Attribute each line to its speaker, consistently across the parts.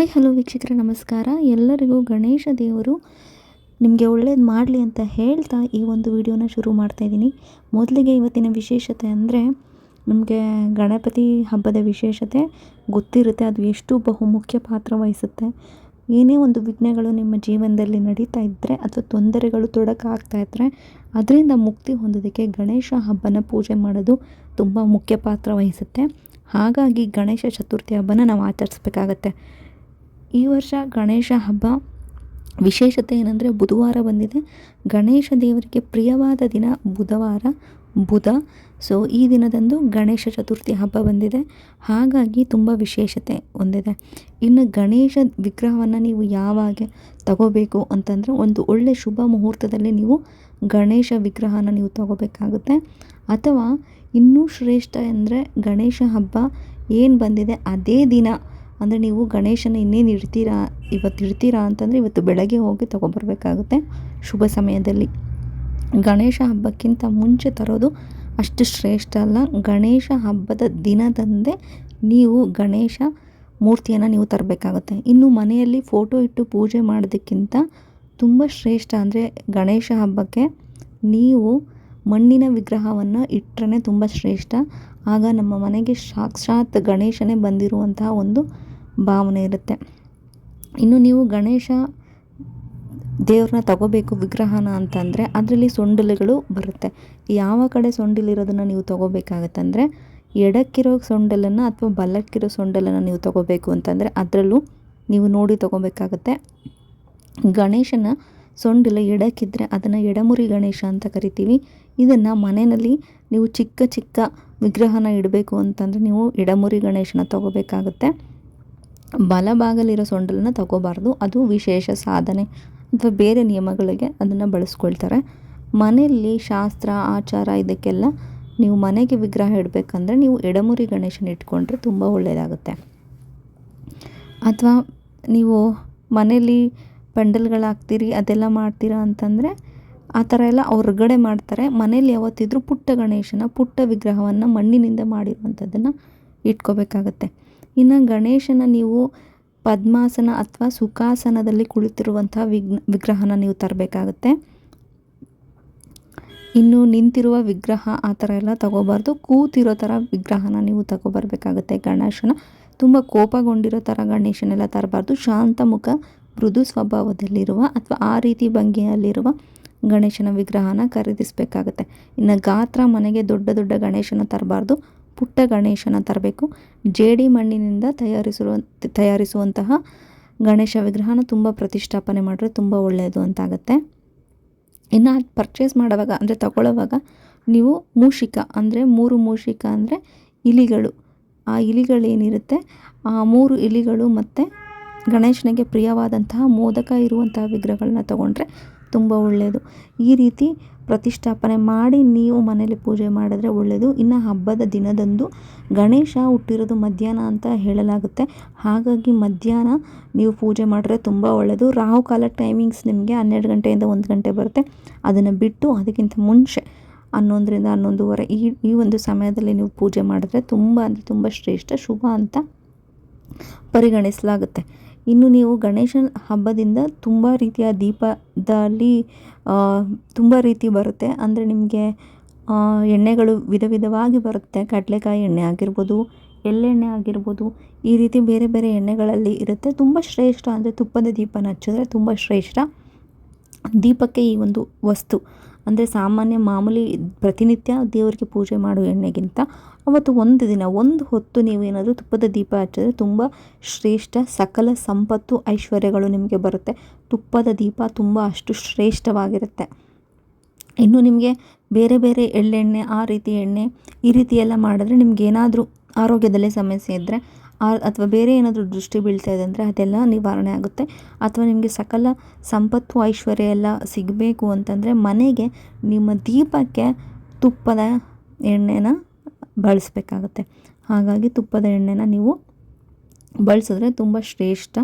Speaker 1: Hi, hello ವೀಕ್ಷಕರ, ನಮಸ್ಕಾರ. ಎಲ್ಲರಿಗೂ ಗಣೇಶ ದೇವರು ನಿಮಗೆ ಒಳ್ಳೇದು ಮಾಡಲಿ ಅಂತ ಹೇಳ್ತಾ ಈ ಒಂದು ವಿಡಿಯೋನ ಶುರು ಮಾಡ್ತಾಯಿದ್ದೀನಿ ಮೊದಲಿಗೆ ಇವತ್ತಿನ ವಿಶೇಷತೆ ಅಂದರೆ ನಮಗೆ ಗಣಪತಿ ಹಬ್ಬದ ವಿಶೇಷತೆ ಗೊತ್ತಿರುತ್ತೆ, ಅದು ಎಷ್ಟು ಬಹುಮುಖ್ಯ ಪಾತ್ರ ವಹಿಸುತ್ತೆ. ಏನೇ ಒಂದು ವಿಘ್ನಗಳು ನಿಮ್ಮ ಜೀವನದಲ್ಲಿ ನಡೀತಾ ಇದ್ದರೆ ಅಥವಾ ತೊಂದರೆಗಳು ತೊಡಕಾಗ್ತಾ ಇದ್ದರೆ ಅದರಿಂದ ಮುಕ್ತಿ ಹೊಂದೋದಕ್ಕೆ ಗಣೇಶ ಹಬ್ಬನ ಪೂಜೆ ಮಾಡೋದು ತುಂಬ ಮುಖ್ಯ ಪಾತ್ರ ವಹಿಸುತ್ತೆ. ಹಾಗಾಗಿ ಗಣೇಶ ಚತುರ್ಥಿ ಹಬ್ಬನ ನಾವು ಆಚರಿಸ್ಬೇಕಾಗತ್ತೆ. ಈ ವರ್ಷ ಗಣೇಶ ಹಬ್ಬ. ವಿಶೇಷತೆ ಏನಂದರೆ ಬುಧವಾರ ಬಂದಿದೆ. ಗಣೇಶ ದೇವರಿಗೆ ಪ್ರಿಯವಾದ ದಿನ ಬುಧವಾರ, ಬುಧ. ಸೊ ಈ ದಿನದಂದು ಗಣೇಶ ಚತುರ್ಥಿ ಹಬ್ಬ ಬಂದಿದೆ. ಹಾಗಾಗಿ ತುಂಬ ವಿಶೇಷತೆ ಹೊಂದಿದೆ ಇನ್ನು ಗಣೇಶ ವಿಗ್ರಹವನ್ನು ನೀವು ಯಾವಾಗ ತಗೋಬೇಕು ಅಂತಂದರೆ ಒಂದು ಒಳ್ಳೆ ಶುಭ ಮುಹೂರ್ತದಲ್ಲಿ ನೀವು ಗಣೇಶ ವಿಗ್ರಹನ ನೀವು ತಗೋಬೇಕಾಗುತ್ತೆ. ಅಥವಾ ಇನ್ನೂ ಶ್ರೇಷ್ಠ ಅಂದರೆ ಗಣೇಶ ಹಬ್ಬ ಏನು ಬಂದಿದೆ, ಅದೇ ದಿನ ಅಂದರೆ ನೀವು ಗಣೇಶನ ಇನ್ನೇನು ಇಡ್ತೀರಾ ಇವತ್ತು ಇಡ್ತೀರಾ ಅಂತಂದರೆ ಇವತ್ತು ಬೆಳಗ್ಗೆ ಹೋಗಿ ತೊಗೊಬರ್ಬೇಕಾಗುತ್ತೆ ಶುಭ ಸಮಯದಲ್ಲಿ. ಗಣೇಶ ಹಬ್ಬಕ್ಕಿಂತ ಮುಂಚೆ ತರೋದು ಅಷ್ಟು ಶ್ರೇಷ್ಠ ಅಲ್ಲ. ಗಣೇಶ ಹಬ್ಬದ ದಿನದಂದೇ ನೀವು ಗಣೇಶ ಮೂರ್ತಿಯನ್ನು ನೀವು ತರಬೇಕಾಗುತ್ತೆ. ಇನ್ನು ಮನೆಯಲ್ಲಿ ಫೋಟೋ ಇಟ್ಟು ಪೂಜೆ ಮಾಡೋದಕ್ಕಿಂತ ತುಂಬ ಶ್ರೇಷ್ಠ ಅಂದರೆ ಗಣೇಶ ಹಬ್ಬಕ್ಕೆ ನೀವು ಮಣ್ಣಿನ ವಿಗ್ರಹವನ್ನು ಇಟ್ಟರೆ ತುಂಬ ಶ್ರೇಷ್ಠ. ಆಗ ನಮ್ಮ ಮನೆಗೆ ಸಾಕ್ಷಾತ್ ಗಣೇಶನೇ ಬಂದಿರುವಂತಹ ಒಂದು ಭಾವನೆ ಇರುತ್ತೆ. ಇನ್ನು ನೀವು ಗಣೇಶ ದೇವ್ರನ್ನ ತಗೋಬೇಕು ವಿಗ್ರಹನ ಅಂತಂದರೆ ಅದರಲ್ಲಿ ಸೊಂಡಿಲುಗಳು ಬರುತ್ತೆ. ಯಾವ ಕಡೆ ಸೊಂಡಿಲಿರೋದನ್ನು ನೀವು ತೊಗೋಬೇಕಾಗತ್ತಂದರೆ ಎಡಕ್ಕಿರೋ ಸೊಂಡಲನ್ನು ಅಥವಾ ಬಲಕ್ಕಿರೋ ಸೊಂಡಲನ್ನು ನೀವು ತಗೋಬೇಕು ಅಂತಂದರೆ ಅದರಲ್ಲೂ ನೀವು ನೋಡಿ ತೊಗೋಬೇಕಾಗತ್ತೆ. ಗಣೇಶನ ಸೊಂಡಿಲ ಎಡಕ್ಕಿದ್ರೆ ಅದನ್ನು ಎಡಮುರಿ ಗಣೇಶ ಅಂತ ಕರಿತೀವಿ. ಇದನ್ನು ಮನೆಯಲ್ಲಿ ನೀವು ಚಿಕ್ಕ ಚಿಕ್ಕ ವಿಗ್ರಹನ ಇಡಬೇಕು ಅಂತಂದರೆ ನೀವು ಎಡಮುರಿ ಗಣೇಶನ ತಗೋಬೇಕಾಗುತ್ತೆ. ಬಲಭಾಗಲಿರೋ ಸೊಂಡಲನ್ನ ತಗೋಬಾರ್ದು. ಅದು ವಿಶೇಷ ಸಾಧನೆ. ಅಥವಾ ಬೇರೆ ನಿಯಮಗಳಿಗೆ ಅದನ್ನು ಬಳಸ್ಕೊಳ್ತಾರೆ. ಮನೆಯಲ್ಲಿ ಶಾಸ್ತ್ರ, ಆಚಾರ ಇದಕ್ಕೆಲ್ಲ ನೀವು ಮನೆಗೆ ವಿಗ್ರಹ ಇಡಬೇಕಂದ್ರೆ ನೀವು ಎಡಮುರಿ ಗಣೇಶನ ಇಟ್ಕೊಂಡ್ರೆ ತುಂಬ ಒಳ್ಳೆಯದಾಗುತ್ತೆ ಅಥವಾ ನೀವು ಮನೆಯಲ್ಲಿ ಪೆಂಡಲ್ಗಳಾಗ್ತೀರಿ ಅದೆಲ್ಲ ಮಾಡ್ತೀರಾ ಅಂತಂದರೆ ಆ ಥರ ಎಲ್ಲ ಹೊರಗಡೆ ಮಾಡ್ತಾರೆ. ಮನೇಲಿ ಯಾವತ್ತಿದ್ರೂ ಪುಟ್ಟ ಗಣೇಶನ, ಪುಟ್ಟ ವಿಗ್ರಹವನ್ನು ಮಣ್ಣಿನಿಂದ ಮಾಡಿರುವಂಥದ್ದನ್ನು ಇಟ್ಕೋಬೇಕಾಗತ್ತೆ. ಇನ್ನು ಗಣೇಶನ ನೀವು ಪದ್ಮಾಸನ ಅಥವಾ ಸುಖಾಸನದಲ್ಲಿ ಕುಳಿತಿರುವಂತಹ ವಿಘ್ನ, ವಿಗ್ರಹನ ನೀವು ತರಬೇಕಾಗುತ್ತೆ. ಇನ್ನು ನಿಂತಿರುವ ವಿಗ್ರಹ ಆ ಥರ ಎಲ್ಲ ತಗೋಬಾರ್ದು. ಕೂತಿರೋ ಥರ ವಿಗ್ರಹನ ನೀವು ತಗೋಬರ್ಬೇಕಾಗುತ್ತೆ ಗಣೇಶನ. ತುಂಬ ಕೋಪಗೊಂಡಿರೋ ಥರ ಗಣೇಶನೆಲ್ಲ ತರಬಾರ್ದು. ಶಾಂತ ಮುಖ ಮೃದು ಸ್ವಭಾವದಲ್ಲಿರುವ ಅಥವಾ ಆ ರೀತಿ ಭಂಗಿಯಲ್ಲಿರುವ ಗಣೇಶನ ವಿಗ್ರಹನ ಖರೀದಿಸಬೇಕಾಗುತ್ತೆ. ಇನ್ನು ಗಾತ್ರ ಮನೆಗೆ ದೊಡ್ಡ ದೊಡ್ಡ ಗಣೇಶನ ತರಬಾರ್ದು. ಪುಟ್ಟ ಗಣೇಶನ ತರಬೇಕು. ಜೇಡಿ ಮಣ್ಣಿನಿಂದ ತಯಾರಿಸಿರುವ ತಯಾರಿಸುವಂತಹ ಗಣೇಶ ವಿಗ್ರಹನ ತುಂಬ ಪ್ರತಿಷ್ಠಾಪನೆ ಮಾಡಿದ್ರೆ ತುಂಬ ಒಳ್ಳೆಯದು ಅಂತಾಗತ್ತೆ. ಇನ್ನು ಪರ್ಚೇಸ್ ಮಾಡುವಾಗ, ಅಂದರೆ ತಗೊಳ್ಳೋವಾಗ ನೀವು ಮೂಷಿಕ, ಅಂದರೆ ಮೂರು ಮೂಷಿಕ ಅಂದರೆ ಇಲಿಗಳು. ಆ ಇಲಿಗಳೇನಿರುತ್ತೆ ಆ ಮೂರು ಇಲಿಗಳು ಮತ್ತು ಗಣೇಶನಿಗೆ ಪ್ರಿಯವಾದಂತಹ ಮೋದಕ ಇರುವಂತಹ ವಿಗ್ರಹಗಳನ್ನ ತಗೊಂಡ್ರೆ ತುಂಬ ಒಳ್ಳೆಯದು ಈ ರೀತಿ ಪ್ರತಿಷ್ಠಾಪನೆ ಮಾಡಿ ನೀವು ಮನೇಲಿ ಪೂಜೆ ಮಾಡಿದ್ರೆ ಒಳ್ಳೆಯದು ಇನ್ನು ಹಬ್ಬದ ದಿನದಂದು ಗಣೇಶ ಹುಟ್ಟಿರೋದು ಮಧ್ಯಾಹ್ನ ಅಂತ ಹೇಳಲಾಗುತ್ತೆ. ಹಾಗಾಗಿ ಮಧ್ಯಾಹ್ನ ನೀವು ಪೂಜೆ ಮಾಡಿದ್ರೆ ತುಂಬ ಒಳ್ಳೆಯದು ರಾಹುಕಾಲ ಟೈಮಿಂಗ್ಸ್ ನಿಮಗೆ ಹನ್ನೆರಡು ಗಂಟೆಯಿಂದ ಒಂದು ಗಂಟೆ ಬರುತ್ತೆ. ಅದನ್ನು ಬಿಟ್ಟು ಅದಕ್ಕಿಂತ ಮುಂಚೆ ಹನ್ನೊಂದರಿಂದ ಹನ್ನೊಂದುವರೆ ಈ ಈ ಒಂದು ಸಮಯದಲ್ಲಿ ನೀವು ಪೂಜೆ ಮಾಡಿದ್ರೆ ತುಂಬ ಅಂದರೆ ತುಂಬ ಶ್ರೇಷ್ಠ, ಶುಭ ಅಂತ ಪರಿಗಣಿಸಲಾಗುತ್ತೆ. ಇನ್ನು ನೀವು ಗಣೇಶನ ಹಬ್ಬದಿಂದ ತುಂಬ ರೀತಿಯ ದೀಪದಲ್ಲಿ ತುಂಬ ರೀತಿ ಬರುತ್ತೆ. ಅಂದರೆ ನಿಮಗೆ ಎಣ್ಣೆಗಳು ವಿಧ ವಿಧವಾಗಿ ಬರುತ್ತೆ. ಕಡಲೆಕಾಯಿ ಎಣ್ಣೆ ಆಗಿರ್ಬೋದು, ಎಳ್ಳೆಣ್ಣೆ ಆಗಿರ್ಬೋದು, ಈ ರೀತಿ ಬೇರೆ ಬೇರೆ ಎಣ್ಣೆಗಳಲ್ಲಿ ಇರುತ್ತೆ. ತುಂಬ ಶ್ರೇಷ್ಠ ಅಂದರೆ ತುಪ್ಪದ ದೀಪನ ಹಚ್ಚಿದ್ರೆ ತುಂಬ ಶ್ರೇಷ್ಠ. ದೀಪಕ್ಕೆ ಈ ಒಂದು ವಸ್ತು. ಅಂದರೆ ಸಾಮಾನ್ಯ ಮಾಮೂಲಿ ಪ್ರತಿನಿತ್ಯ ದೇವರಿಗೆ ಪೂಜೆ ಮಾಡೋ ಎಣ್ಣೆಗಿಂತ ಅವತ್ತು ಒಂದು ದಿನ, ಒಂದು ಹೊತ್ತು ನೀವೇನಾದರೂ ತುಪ್ಪದ ದೀಪ ಹಚ್ಚಿದ್ರೆ ತುಂಬ ಶ್ರೇಷ್ಠ ಸಕಲ ಸಂಪತ್ತು ಐಶ್ವರ್ಯಗಳು ನಿಮಗೆ ಬರುತ್ತೆ. ತುಪ್ಪದ ದೀಪ ತುಂಬ ಅಷ್ಟು ಶ್ರೇಷ್ಠವಾಗಿರುತ್ತೆ. ಇನ್ನು ನಿಮಗೆ ಬೇರೆ ಬೇರೆ ಎಳ್ಳೆಣ್ಣೆ, ಆ ರೀತಿ ಎಣ್ಣೆ ಈ ರೀತಿ ಎಲ್ಲ ಮಾಡಿದ್ರೆ ನಿಮಗೇನಾದರೂ ಆರೋಗ್ಯದಲ್ಲೇ ಸಮಸ್ಯೆ ಇದ್ದರೆ ಆ ಅಥವಾ ಬೇರೆ ಏನಾದರೂ ದೃಷ್ಟಿ ಬೀಳ್ತಾ ಇದೆ ಅಂದರೆ ಅದೆಲ್ಲ ನಿವಾರಣೆ ಆಗುತ್ತೆ. ಅಥವಾ ನಿಮಗೆ ಸಕಲ ಸಂಪತ್ತು ಐಶ್ವರ್ಯ ಎಲ್ಲ ಸಿಗಬೇಕು ಅಂತಂದರೆ ಮನೆಗೆ ನಿಮ್ಮ ದೀಪಕ್ಕೆ ತುಪ್ಪದ ಎಣ್ಣೆನ ಬಳಸಬೇಕಾಗತ್ತೆ. ಹಾಗಾಗಿ ತುಪ್ಪದ ಎಣ್ಣೆನ ನೀವು ಬಳಸಿದ್ರೆ ತುಂಬ ಶ್ರೇಷ್ಠ.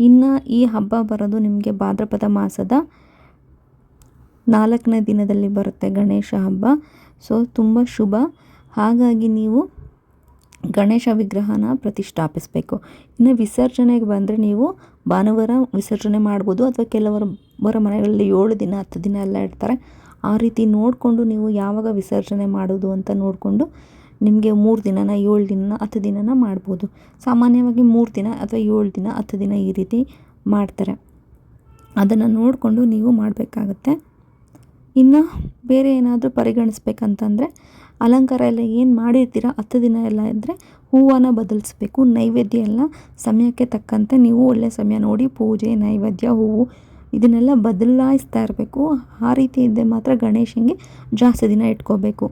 Speaker 1: ಇನ್ನು ಈ ಹಬ್ಬ ಬರೋದು ನಿಮಗೆ ಭಾದ್ರಪದ ಮಾಸದ ನಾಲ್ಕನೇ ದಿನದಲ್ಲಿ ಬರುತ್ತೆ ಗಣೇಶ ಹಬ್ಬ. ಸೊ, ತುಂಬ ಶುಭ. ಹಾಗಾಗಿ ನೀವು ಗಣೇಶ ವಿಗ್ರಹನ ಪ್ರತಿಷ್ಠಾಪಿಸಬೇಕು. ಇನ್ನು ವಿಸರ್ಜನೆಗೆ ಬಂದರೆ ನೀವು ಭಾನುವಾರ ವಿಸರ್ಜನೆ ಮಾಡ್ಬೋದು ಅಥವಾ ಕೆಲವರು ಮನೆಗಳಲ್ಲಿ ಏಳು ದಿನ, ಹತ್ತು ದಿನ ಎಲ್ಲ ಇಡ್ತಾರೆ. ಆ ರೀತಿ ನೋಡಿಕೊಂಡು ನೀವು ಯಾವಾಗ ವಿಸರ್ಜನೆ ಮಾಡೋದು ಅಂತ ನೋಡಿಕೊಂಡು ನಿಮಗೆ ಮೂರು ದಿನನ, ಏಳು ದಿನನ, ಹತ್ತು ದಿನನ ಮಾಡ್ಬೋದು. ಸಾಮಾನ್ಯವಾಗಿ ಮೂರು ದಿನ ಅಥವಾ ಏಳು ದಿನ, ಹತ್ತು ದಿನ ಈ ರೀತಿ ಮಾಡ್ತಾರೆ. ಅದನ್ನು ನೋಡಿಕೊಂಡು ನೀವು ಮಾಡಬೇಕಾಗತ್ತೆ. ಇನ್ನು ಬೇರೆ ಏನಾದರೂ ಪರಿಗಣಿಸ್ಬೇಕಂತಂದರೆ, ಅಲಂಕಾರ ಎಲ್ಲ ಏನು ಮಾಡಿರ್ತೀರ, ಹತ್ತು ದಿನ ಎಲ್ಲ ಇದ್ದರೆ ಹೂವನ್ನು ಬದಲಿಸ್ಬೇಕು. ನೈವೇದ್ಯ ಎಲ್ಲ ಸಮಯಕ್ಕೆ ತಕ್ಕಂತೆ ನೀವು ಒಳ್ಳೆಯ ಸಮಯ ನೋಡಿ ಪೂಜೆ, ನೈವೇದ್ಯ, ಹೂವು ಇದನ್ನೆಲ್ಲ ಬದಲಾಯಿಸ್ತಾ ಇರಬೇಕು. ಆ ರೀತಿ ಇದ್ದರೆ ಮಾತ್ರ ಗಣೇಶನಿಗೆ ಜಾಸ್ತಿ ದಿನ ಇಟ್ಕೋಬೇಕು.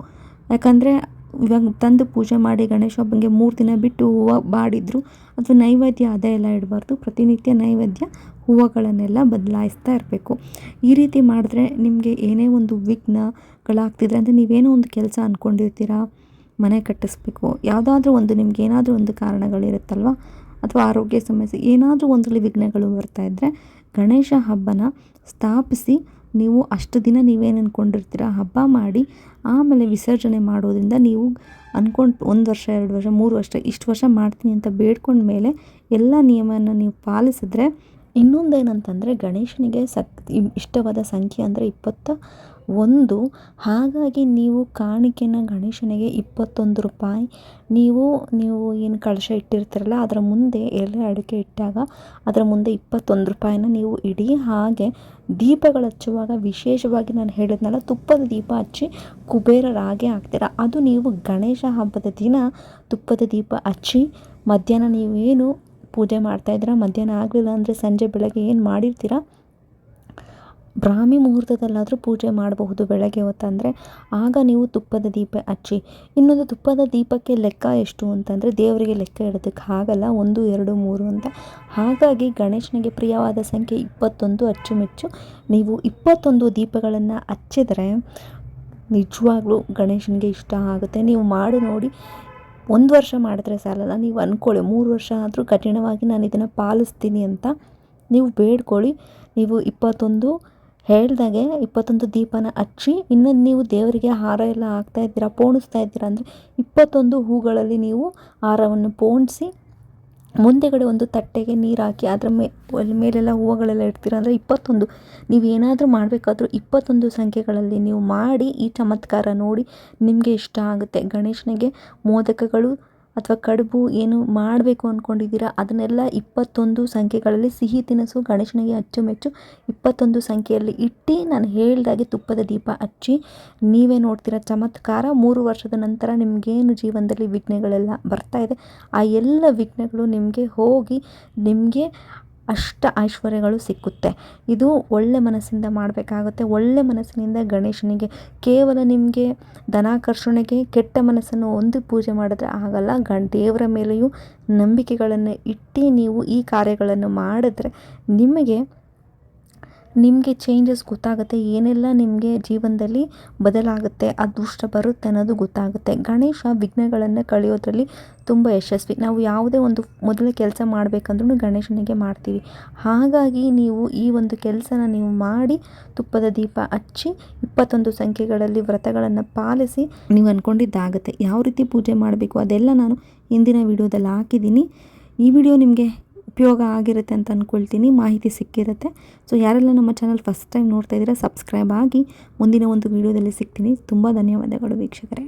Speaker 1: ಯಾಕಂದರೆ ಇವಾಗ ತಂದು ಪೂಜೆ ಮಾಡಿ ಗಣೇಶ ಹಬ್ಬಂಗೆ ಮೂರು ದಿನ ಬಿಟ್ಟು ಹೂವು ಬಾಡಿದ್ರು. ಅಥವಾ ನೈವೇದ್ಯ ಅದೇ ಎಲ್ಲ ಇಡಬಾರ್ದು. ಪ್ರತಿನಿತ್ಯ ನೈವೇದ್ಯ ಹೂವುಗಳನ್ನೆಲ್ಲ ಬದಲಾಯಿಸ್ತಾ ಇರಬೇಕು. ಈ ರೀತಿ ಮಾಡಿದ್ರೆ ನಿಮಗೆ ಏನೇ ಒಂದು ವಿಘ್ನಗಳಾಗ್ತಿದ್ರೆ ಅಂದರೆ ನೀವೇನೋ ಒಂದು ಕೆಲಸ ಅಂದ್ಕೊಂಡಿರ್ತೀರಾ ಮನೆ ಕಟ್ಟಿಸ್ಬೇಕು. ಯಾವುದಾದ್ರೂ ಒಂದು ನಿಮ್ಗೆ ಏನಾದರೂ ಒಂದು ಕಾರಣಗಳಿರುತ್ತಲ್ವ? ಅಥವಾ ಆರೋಗ್ಯ ಸಮಸ್ಯೆ ಏನಾದರೂ ಒಂದರಲ್ಲಿ ವಿಘ್ನಗಳು ಬರ್ತಾ ಇದ್ದರೆ ಗಣೇಶ ಹಬ್ಬನ ಸ್ಥಾಪಿಸಿ ನೀವು ಅಷ್ಟು ದಿನ ನೀವೇನು ಅಂದ್ಕೊಂಡಿರ್ತೀರ ಹಬ್ಬ ಮಾಡಿ ಆಮೇಲೆ ವಿಸರ್ಜನೆ ಮಾಡೋದ್ರಿಂದ ನೀವು ಅಂದ್ಕೊಂಡು ಒಂದು ವರ್ಷ, ಎರಡು ವರ್ಷ, ಮೂರು ವರ್ಷ, ಇಷ್ಟು ವರ್ಷ ಮಾಡ್ತೀನಿ ಅಂತ ಬೇಡ್ಕೊಂಡ ಮೇಲೆ ಎಲ್ಲ ನಿಯಮನ ನೀವು ಪಾಲಿಸಿದ್ರೆ ಇನ್ನೊಂದೇನಂತಂದರೆ ಗಣೇಶನಿಗೆ ಸಕ್ ಇಷ್ಟವಾದ ಸಂಖ್ಯೆ ಅಂದರೆ ಇಪ್ಪತ್ತ ಒಂದು, ಹಾಗಾಗಿ ನೀವು ಕಾಣಿಕೆನ ಗಣೇಶನಿಗೆ ಇಪ್ಪತ್ತೊಂದು ರೂಪಾಯಿ, ನೀವು ನೀವು ಏನು ಕಳಶ ಇಟ್ಟಿರ್ತೀರಲ್ಲ, ಅದರ ಮುಂದೆ ಎಲೆ ಅಡಿಕೆ ಇಟ್ಟಾಗ ಅದರ ಮುಂದೆ ಇಪ್ಪತ್ತೊಂದು ರೂಪಾಯಿನ ನೀವು ಇಡಿ. ಹಾಗೆ ದೀಪಗಳು ಹಚ್ಚುವಾಗ ವಿಶೇಷವಾಗಿ ನಾನು ಹೇಳಿದ್ನಲ್ಲ, ತುಪ್ಪದ ದೀಪ ಹಚ್ಚಿ ಕುಬೇರರಾಗೆ ಆಗ್ತೀರ ಅದು ನೀವು ಗಣೇಶ ಹಬ್ಬದ ದಿನ ತುಪ್ಪದ ದೀಪ ಹಚ್ಚಿ ಮಧ್ಯಾಹ್ನ ನೀವೇನು ಪೂಜೆ ಮಾಡ್ತಾಯಿದ್ದೀರ ಮಧ್ಯಾಹ್ನ ಆಗಲಿಲ್ಲ ಅಂದರೆ ಸಂಜೆ ಬೆಳಗ್ಗೆ ಏನು ಮಾಡಿರ್ತೀರ? ಬ್ರಾಹ್ಮಿ ಮುಹೂರ್ತದಲ್ಲಾದರೂ ಪೂಜೆ ಮಾಡಬಹುದು ಬೆಳಗ್ಗೆ ಹೊತ್ತಂದರೆ. ಆಗ ನೀವು ತುಪ್ಪದ ದೀಪ ಹಚ್ಚಿ. ಇನ್ನೊಂದು ತುಪ್ಪದ ದೀಪಕ್ಕೆ ಲೆಕ್ಕ ಎಷ್ಟು ಅಂತಂದರೆ ದೇವರಿಗೆ ಲೆಕ್ಕ ಇಡೋದಕ್ಕೆ ಆಗಲ್ಲ ಒಂದು, ಎರಡು, ಮೂರು ಅಂತ. ಹಾಗಾಗಿ ಗಣೇಶನಿಗೆ ಪ್ರಿಯವಾದ ಸಂಖ್ಯೆ ಇಪ್ಪತ್ತೊಂದು ಅಚ್ಚುಮೆಚ್ಚು. ನೀವು ಇಪ್ಪತ್ತೊಂದು ದೀಪಗಳನ್ನು ಹಚ್ಚಿದರೆ ನಿಜವಾಗ್ಲೂ ಗಣೇಶನಿಗೆ ಇಷ್ಟ ಆಗುತ್ತೆ. ನೀವು ಮಾಡಿ ನೋಡಿ. ಒಂದು ವರ್ಷ ಮಾಡಿದ್ರೆ ಸಾಲಲ್ಲ, ನೀವು ಅಂದ್ಕೊಳ್ಳಿ ಮೂರು ವರ್ಷ ಆದರೂ ಕಠಿಣವಾಗಿ ನಾನು ಇದನ್ನು ಪಾಲಿಸ್ತೀನಿ ಅಂತ. ನೀವು ಬೇಡ್ಕೊಳ್ಳಿ. ನೀವು ಇಪ್ಪತ್ತೊಂದು ಹೇಳ್ದಾಗೆ ಇಪ್ಪತ್ತೊಂದು ದೀಪನ ಹಚ್ಚಿ ಇನ್ನೊಂದು ನೀವು ದೇವರಿಗೆ ಹಾರ ಎಲ್ಲ ಹಾಕ್ತಾ ಇದ್ದೀರಾ, ಪೋಣಿಸ್ತಾ ಇದ್ದೀರಾ ಅಂದರೆ ಇಪ್ಪತ್ತೊಂದು ಹೂಗಳಲ್ಲಿ ನೀವು ಹಾರವನ್ನು ಪೋಣಿಸಿ ಮುಂದೆಗಡೆ ಒಂದು ತಟ್ಟೆಗೆ ನೀರು ಹಾಕಿ, ಅದರ ಮೇ ಮೇಲೆಲ್ಲ ಹೂವುಗಳೆಲ್ಲ ಇಡ್ತೀರ ಅಂದರೆ ಇಪ್ಪತ್ತೊಂದು. ನೀವು ಏನಾದರೂ ಮಾಡಬೇಕಾದ್ರೂ ಇಪ್ಪತ್ತೊಂದು ಸಂಖ್ಯೆಗಳಲ್ಲಿ ನೀವು ಮಾಡಿ, ಈ ಚಮತ್ಕಾರ ನೋಡಿ ನಿಮಗೆ ಇಷ್ಟ ಆಗುತ್ತೆ. ಗಣೇಶನಿಗೆ ಮೋದಕಗಳು ಅಥವಾ ಕಡುಬು ಏನು ಮಾಡಬೇಕು ಅಂದ್ಕೊಂಡಿದ್ದೀರಾ ಅದನ್ನೆಲ್ಲ ಇಪ್ಪತ್ತೊಂದು ಸಂಖ್ಯೆಗಳಲ್ಲಿ ಸಿಹಿ ತಿನಿಸು, ಗಣೇಶನಿಗೆ ಅಚ್ಚುಮೆಚ್ಚು ಇಪ್ಪತ್ತೊಂದು ಸಂಖ್ಯೆಯಲ್ಲಿ ಇಟ್ಟು ನಾನು ಹೇಳ್ದಾಗೆ ತುಪ್ಪದ ದೀಪ ಹಚ್ಚಿ ನೀವೇ ನೋಡ್ತೀರ ಚಮತ್ಕಾರ. ಮೂರು ವರ್ಷದ ನಂತರ ನಿಮಗೇನು ಜೀವನದಲ್ಲಿ ವಿಘ್ನಗಳೆಲ್ಲ ಬರ್ತಾ ಇದೆ. ಆ ಎಲ್ಲ ವಿಘ್ನಗಳು ನಿಮಗೆ ಹೋಗಿ ನಿಮಗೆ ಅಷ್ಟ ಐಶ್ವರ್ಯಗಳು ಸಿಕ್ಕುತ್ತೆ. ಇದು ಒಳ್ಳೆ ಮನಸ್ಸಿಂದ ಮಾಡಬೇಕಾಗುತ್ತೆ. ಒಳ್ಳೆ ಮನಸ್ಸಿನಿಂದ ಗಣೇಶನಿಗೆ ಕೇವಲ ನಿಮಗೆ ಧನಾಕರ್ಷಣೆಗೆ ಕೆಟ್ಟ ಮನಸ್ಸನ್ನು ಒಂದು ಪೂಜೆ ಮಾಡಿದ್ರೆ ಆಗಲ್ಲ. ಗಣ, ದೇವರ ಮೇಲೆಯೂ ನಂಬಿಕೆಗಳನ್ನು ಇಟ್ಟು ನೀವು ಈ ಕಾರ್ಯಗಳನ್ನು ಮಾಡಿದ್ರೆ ನಿಮಗೆ ನಿಮಗೆ ಚೇಂಜಸ್ ಗೊತ್ತಾಗುತ್ತೆ, ಏನೆಲ್ಲ ನಿಮಗೆ ಜೀವನದಲ್ಲಿ ಬದಲಾಗುತ್ತೆ ಅದೃಷ್ಟ ಬರುತ್ತೆ ಅನ್ನೋದು ಗೊತ್ತಾಗುತ್ತೆ. ಗಣೇಶ ವಿಘ್ನಗಳನ್ನು ಕಳೆಯೋದ್ರಲ್ಲಿ ತುಂಬ ಯಶಸ್ವಿ. ನಾವು ಯಾವುದೇ ಒಂದು ಮೊದಲ ಕೆಲಸ ಮಾಡಬೇಕಂದ್ರೂ ಗಣೇಶನಿಗೆ ಮಾಡ್ತೀವಿ. ಹಾಗಾಗಿ ನೀವು ಈ ಒಂದು ಕೆಲಸನ ನೀವು ಮಾಡಿ ತುಪ್ಪದ ದೀಪ ಹಚ್ಚಿ ಇಪ್ಪತ್ತೊಂದು ಸಂಖ್ಯೆಗಳಲ್ಲಿ ವ್ರತಗಳನ್ನು ಪಾಲಿಸಿ ನೀವು ಅಂದ್ಕೊಂಡಿದ್ದಾಗುತ್ತೆ ಯಾವ ರೀತಿ ಪೂಜೆ ಮಾಡಬೇಕು ಅದೆಲ್ಲ ನಾನು ಇಂದಿನ ವಿಡಿಯೋದಲ್ಲಿ ಹಾಕಿದ್ದೀನಿ. ಈ ವಿಡಿಯೋ ನಿಮಗೆ ಉಪಯೋಗ ಆಗಿರುತ್ತೆ ಅಂತ ಅಂದ್ಕೊಳ್ತೀನಿ ಮಾಹಿತಿ ಸಿಕ್ಕಿರುತ್ತೆ. ಸೊ ಯಾರೆಲ್ಲ ನಮ್ಮ ಚಾನಲ್ ಫಸ್ಟ್ ಟೈಮ್ ನೋಡ್ತಾ ಇದ್ದೀರಾ ಸಬ್ಸ್ಕ್ರೈಬ್ ಆಗಿ ಮುಂದಿನ ಒಂದು ವೀಡಿಯೋದಲ್ಲಿ ಸಿಗ್ತೀನಿ. ತುಂಬ ಧನ್ಯವಾದಗಳು ವೀಕ್ಷಕರೇ.